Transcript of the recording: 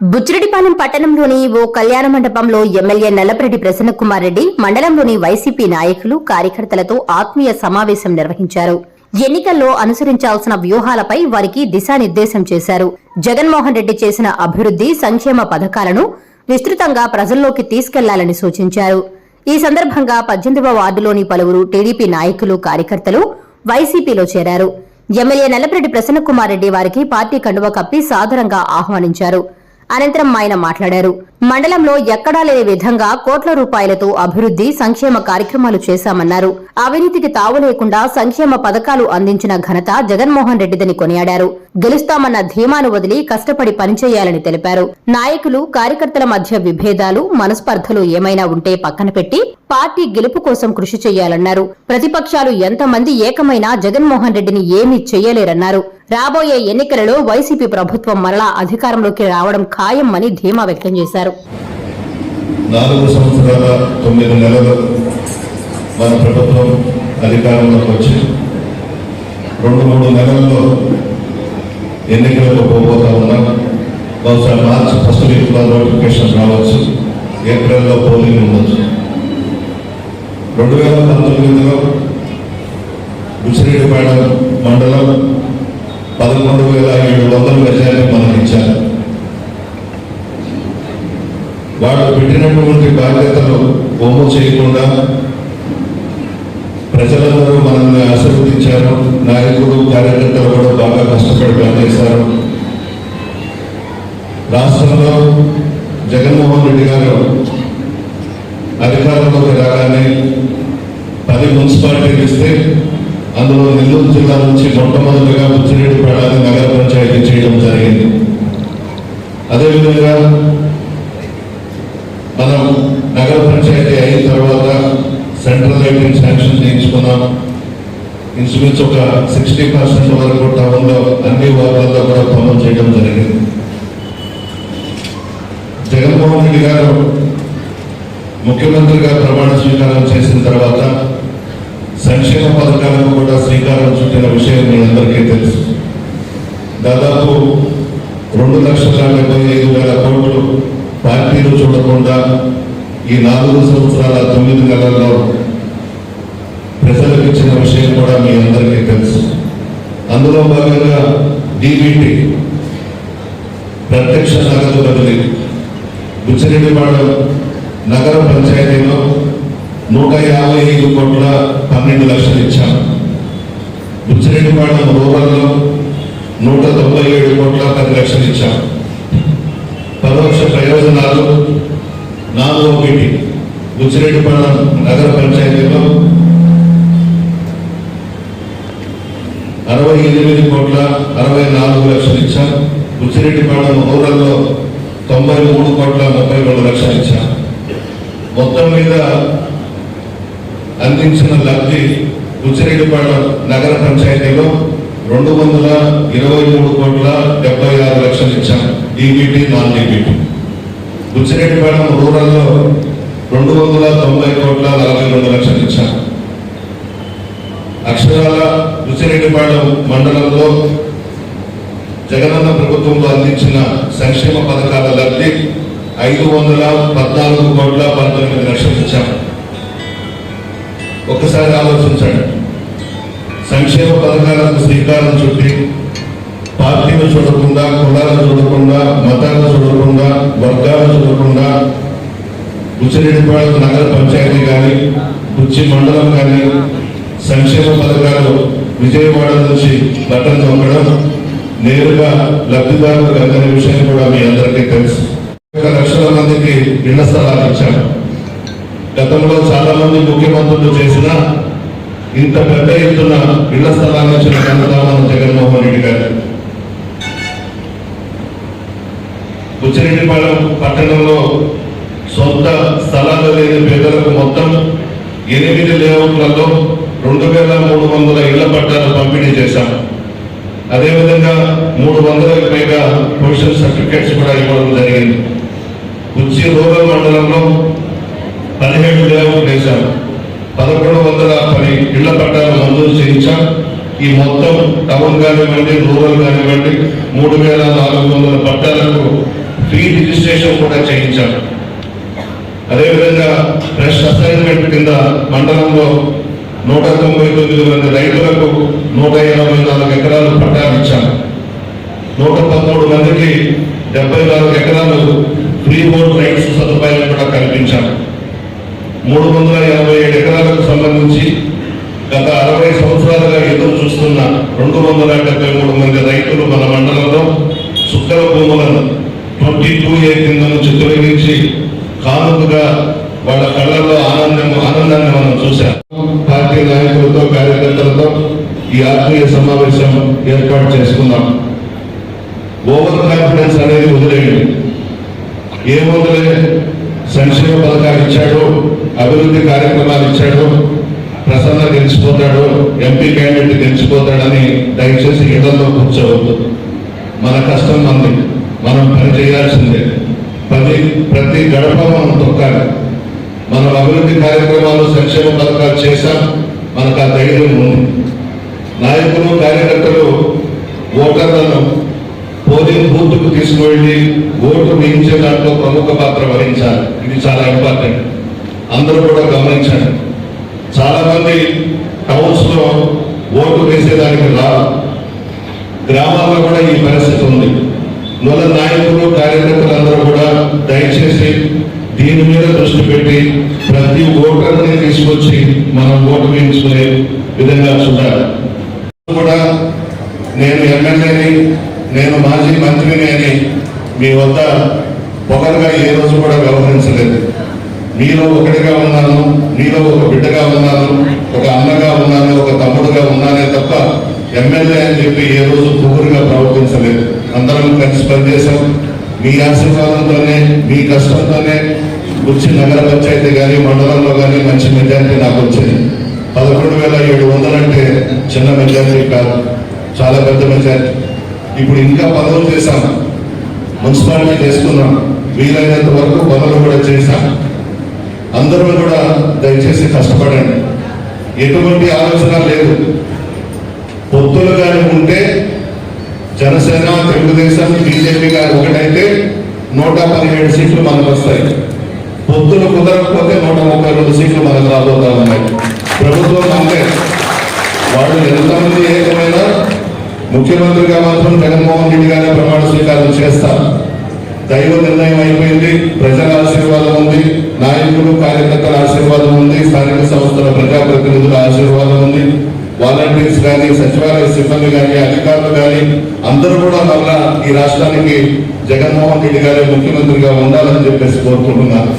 బుచ్చిరెడ్డిపాలెం పట్టణంలోని ఓ కళ్యాణ మండపంలో ఎమ్మెల్యే నల్లపరెడ్డి ప్రసన్నకుమార్ రెడ్డి మండలంలోని వైసీపీ నాయకులు కార్యకర్తలతో ఆత్మీయ సమావేశం నిర్వహించారు. ఎన్నికల్లో అనుసరించాల్సిన వ్యూహాలపై వారికి దిశానిర్దేశం చేశారు. జగన్మోహన్ రెడ్డి చేసిన అభివృద్ది సంక్షేమ పథకాలను విస్తృతంగా ప్రజల్లోకి తీసుకెళ్ళాలని సూచించారు. ఈ సందర్భంగా పద్దెనిమిదవ వార్డులోని పలువురు టీడీపీ నాయకులు కార్యకర్తలు వైసీపీలో చేరారు. ఎమ్మెల్యే నల్లపరెడ్డి ప్రసన్నకుమార్ రెడ్డి వారికి పార్టీ కండువ కప్పి సాదరంగా ఆహ్వానించారు. అనంతరం ఆయన మాట్లాడారు. మండలంలో ఎక్కడా లేని విధంగా కోట్ల రూపాయలతో అభివృద్ది సంక్షేమ కార్యక్రమాలు చేశామన్నారు. అవినీతికి తావు లేకుండా సంక్షేమ పథకాలు అందించిన ఘనత జగన్మోహన్ రెడ్డిదని కొనియాడారు. గెలుస్తామన్న ధీమాను వదిలి కష్టపడి పనిచేయాలని తెలిపారు. నాయకులు కార్యకర్తల మధ్య విభేదాలు మనస్పర్ధలు ఏమైనా ఉంటే పక్కన పెట్టి పార్టీ గెలుపు కోసం కృషి చేయాలన్నారు. ప్రతిపక్షాలు ఎంతమంది ఏకమైనా జగన్మోహన్ రెడ్డిని ఏమీ చేయలేరన్నారు. రాబోయే ఎన్నికలలో వైసీపీ ప్రభుత్వం మరలా అధికారంలోకి రావడం ఖాయం అని ధీమా వ్యక్తం చేశారు. నాలుగు సంవత్సరాల తొమ్మిది నెలలు మన ప్రభుత్వం అధికారంలోకి వచ్చి రెండు మూడు నెలల్లో ఎన్నికలకు పోబోతా ఉన్నాం. బహుశా మార్చి ఫస్ట్ వీక్లో నోటిఫికేషన్ రావచ్చు. ఏప్రిల్లో పోలింగ్ ఉండొచ్చు. రెండు వేల పంతొమ్మిదిలో బుచ్చిరెడ్డిపాళెం మండలం పదకొండు వేల ఏడు వందల మెజార్టీ మనకి ఇచ్చారు వాళ్ళు పెట్టినటువంటి బాధ్యతలు బొమ్మ చేయకుండా ప్రజలందరూ మనల్ని ఆశీర్వదించారు. నాయకులు కార్యకర్తలు కూడా బాగా కష్టపడి పనిచేశారు. రాష్ట్రంలో జగన్మోహన్ రెడ్డి గారు అధికారంలోకి రాగానే పది మున్సిపాలిటీలు ఇస్తే అందులో నెల్లూరు జిల్లా నుంచి మొట్టమొదటిగా బుచ్చిరెడ్డిపాడాన్ని నగర పంచాయతీ చేయడం జరిగింది. అదేవిధంగా మనం నగర పంచాయతీ అయిన తర్వాత సెంట్రల్ లైటింగ్ శాంక్షన్ చేయించుకున్నాం. ఇన్సూరెన్స్ ఒక సిక్స్టీ పర్సెంట్ వరకు టౌన్లో అన్ని వార్డుల్లో కూడా పనులు చేయడం జరిగింది. జగన్మోహన్ రెడ్డి గారు ముఖ్యమంత్రిగా ప్రమాణ స్వీకారం చేసిన తర్వాత సంక్షేమ పథకాలకు కూడా శ్రీకారం చుట్టిన విషయం మీ అందరికీ తెలుసు. దాదాపు రెండు లక్షల డెబ్బై ఐదు వేల కోట్లు పార్టీలు చూడకుండా ఈ నాలుగు సంవత్సరాల తొమ్మిది నెలల్లో ప్రజలకు ఇచ్చిన విషయం కూడా మీ అందరికీ తెలుసు. అందులో భాగంగా డిబిటి ప్రత్యక్ష నగదు బదిలీ బుచ్చిరెడ్డిపాడు నగర పంచాయతీలో నూట యాభై ఐదు కోట్ల పన్నెండు లక్షలు ఇచ్చాం. బుచ్చిరెడ్డిపాడు రూరల్లో నూట తొంభై ఏడు కోట్ల పది లక్షలు ఇచ్చాం. పరోక్ష ప్రయోజనాలు నాలుగో ఒకటి బుచ్చిరెడ్డిపాడు నగర పంచాయతీలో అరవై ఎనిమిది కోట్ల అరవై నాలుగు లక్షలు ఇచ్చాం. బుచ్చిరెడ్డిపాడు రూరల్లో తొంభై మూడు కోట్ల ముప్పై రెండు లక్షలు ఇచ్చాం. మొత్తం మీద అందించిన లబ్ధి బుచ్చిరెడ్డిపాడు నగర పంచాయతీలో రెండు వందల ఇరవై మూడు కోట్ల డెబ్బై ఆరు లక్షలు ఇచ్చాం. ఈబీటీ నాన్ ఈబీటీ బుచ్చిరెడ్డిపాడు రూరల్లో రెండు వందల తొంభై కోట్ల నలభై రెండు లక్షలు ఇచ్చాం. అక్షరాల బుచ్చిరెడ్డిపాడు మండలంలో జగనన్న ప్రభుత్వంలో అందించిన సంక్షేమ పథకాల లబ్ధి ఐదు వందల పద్నాలుగు కోట్ల పంతొమ్మిది లక్షలు ఇచ్చాం. ఒక్కసారి ఆలోచించండి. సంక్షేమ పథకాలకు శ్రీకారం చుట్టి పార్టీలు చూడకుండా కులాలు చూడకుండా మతాలు చూడకుండా వర్గాలు చూడకుండా బుచ్చిరెడ్డిపాడు నగర పంచాయతీ కానీ బుచ్చి మండలం కానీ సంక్షేమ పథకాలు విజయవాడ నుంచి బటన్ నొక్కడం నేరుగా లబ్ధిదారులకు అందిన విషయం కూడా మీ అందరికీ తెలుసు. ఒక లక్షల మందికి ఇళ్ళ స్థలాలు ఇచ్చాము గతంలో చాలా మంది ముఖ్యమంత్రులు చేసిన ఇంత పెద్ద ఎత్తున ఇళ్ళ స్థలాన్ని ఇచ్చిన ఘనత జగన్మోహన్ రెడ్డి గారు. బుచ్చిరెడ్డిపాలెం పట్టణంలో సొంత స్థలాలు లేని పేదలకు మొత్తం ఎనిమిది లేఅవుట్లలో రెండు వేల మూడు వందల ఇళ్ళ పట్టాలు పంపిణీ చేశాం. అదేవిధంగా మూడు వందలకు పైగా ప్రొఫెషనల్ సర్టిఫికేట్స్ కూడా ఇవ్వడం జరిగింది. ఉచ్చి రూరల్ మండలంలో పదిహేడు లేఅవుట్ వేశాం పదకొండు వందల పది ఇళ్ళ పట్టాలు మంజూరు చేయించాం ఈ మొత్తం టౌన్ కానివ్వండి రూరల్ కానివ్వండి మూడు వేల నాలుగు వందల పట్టాలకు ఫ్రీ రిజిస్ట్రేషన్ కూడా చేయించాం అదేవిధంగా ఫ్రెష్ అసైన్మెంట్ కింద మండలంలో నూట తొంభై తొమ్మిది మంది రైతులకు నూట ఎనభై నాలుగు ఎకరాలు పట్టాలు ఇచ్చాం నూట పదమూడు మందికి డెబ్బై నాలుగు ఎకరాలు ఫ్రీ బోర్డ్ రైట్స్ సదుపాయాలు కూడా కల్పించాం మూడు వందల ఎనభై ఏడు ఎకరాలకు సంబంధించి గత అరవై సంవత్సరాలుగా ఎదురు చూస్తున్న రెండు వందల డెబ్బై మూడు మంది రైతులు మన మండలంలో సుక్కల భూములను ట్వంటీ టూ ఏ కింద నుంచి తొలగించి కానుకగా వాళ్ళ కళ్ళల్లో ఆనందం ఆనందాన్ని మనం చూశాం. పార్టీ నాయకులతో కార్యకర్తలతో ఈ ఆత్మీయ సమావేశం ఏర్పాటు చేసుకున్నాం. ఓవర్ కాన్ఫిడెన్స్ అనేది వదిలేయండి. ఏ వదిలే సంక్షేమ పథకాలు ఇచ్చాడు. అభివృద్ధి కార్యక్రమాలు ఇచ్చాడు ప్రసన్న గెలిచిపోతాడు ఎంపీ క్యాండిడేట్ గెలిచిపోతాడని దయచేసి ఇళ్ళలో కూర్చోవద్దు. మన కష్టం మంది మనం పని చేయాల్సిందే. ప్రతి ప్రతి గడప మనం తొక్కాలి. మనం అభివృద్ధి కార్యక్రమాలు సంక్షేమ పథకాలు చేశాం మనకు ఆ ధైర్యం ఉంది. నాయకులు కార్యకర్తలు ఓటర్లను పోలింగ్ బూత్కు తీసుకువెళ్ళి ఓటు వేయించే దాంట్లో ప్రముఖ పాత్ర వహించాలి. ఇది చాలా ఇంపార్టెంట్. అందరూ కూడా గమనించండి. చాలామంది టౌన్స్లో ఓటు వేసేదానికి రా గ్రామాల్లో కూడా ఈ పరిస్థితి ఉంది. మన నాయకులు కార్యకర్తలందరూ కూడా దయచేసి దీని మీద దృష్టి పెట్టి ప్రతి ఓటర్ని తీసుకొచ్చి మనం ఓటు వేయించుకునే విధంగా చూడాలి. కూడా నేను ఎమ్మెల్యేని నేను మాజీ మంత్రిని అని మీ వద్ద పొగరుగా ఏ రోజు కూడా వ్యవహరించలేదు. నీలో ఒకటిగా ఉన్నాను నీలో ఒక బిడ్డగా ఉన్నాను ఒక అన్నగా ఉన్నాను ఒక తమ్ముడుగా ఉన్నానే తప్ప ఎమ్మెల్యే అని చెప్పి ఏ రోజు పొగురుగా ప్రవర్తించలేదు. అందరం కలిసి పనిచేశాం. మీ ఆశీర్వాదంతోనే మీ కష్టంతోనే వచ్చి నగర పంచాయతీ కానీ మండలంలో కానీ మంచి మెజారిటీ నాకు వచ్చింది. పదకొండు వేల ఏడు వందలంటే చిన్న మెజారిటీ కాదు చాలా పెద్ద మెజారిటీ. ఇప్పుడు ఇంకా పదవులు చేశాం. మున్సిపాలిటీ చేసుకున్నాం. వీలైనంత వరకు పనులు కూడా చేశాం. అందరూ కూడా దయచేసి కష్టపడండి. ఎటువంటి ఆలోచన లేదు. పొత్తులు కానీ ఉంటే జనసేన తెలుగుదేశం బీజేపీ గారు ఒకటైతే నూట పదిహేడు సీట్లు మనకు వస్తాయి. పొత్తులు కుదరకపోతే నూట ముప్పై రెండు సీట్లు మనకు రాబోతా ఉన్నాయి. ప్రభుత్వం అంతే. వాళ్ళు ఎంతమంది ఏకమైనా ముఖ్యమంత్రిగా మాత్రం జగన్మోహన్ రెడ్డి గారే ప్రమాణ స్వీకారం చేస్తారు. దైవ నిర్ణయం అయిపోయింది. ప్రజల ఆశీర్వాదం ఉంది. నాయకులు కార్యకర్తల ఆశీర్వాదం ఉంది. స్థానిక సంస్థల ప్రజాప్రతినిధుల ఆశీర్వాదం ఉంది. వాలంటీర్స్ కానీ సచివాలయ సిబ్బంది కానీ అధికారులు కానీ అందరూ కూడా మళ్ళా ఈ రాష్ట్రానికి జగన్మోహన్ రెడ్డి గారే ముఖ్యమంత్రిగా ఉండాలని చెప్పేసి కోరుకుంటున్నారు.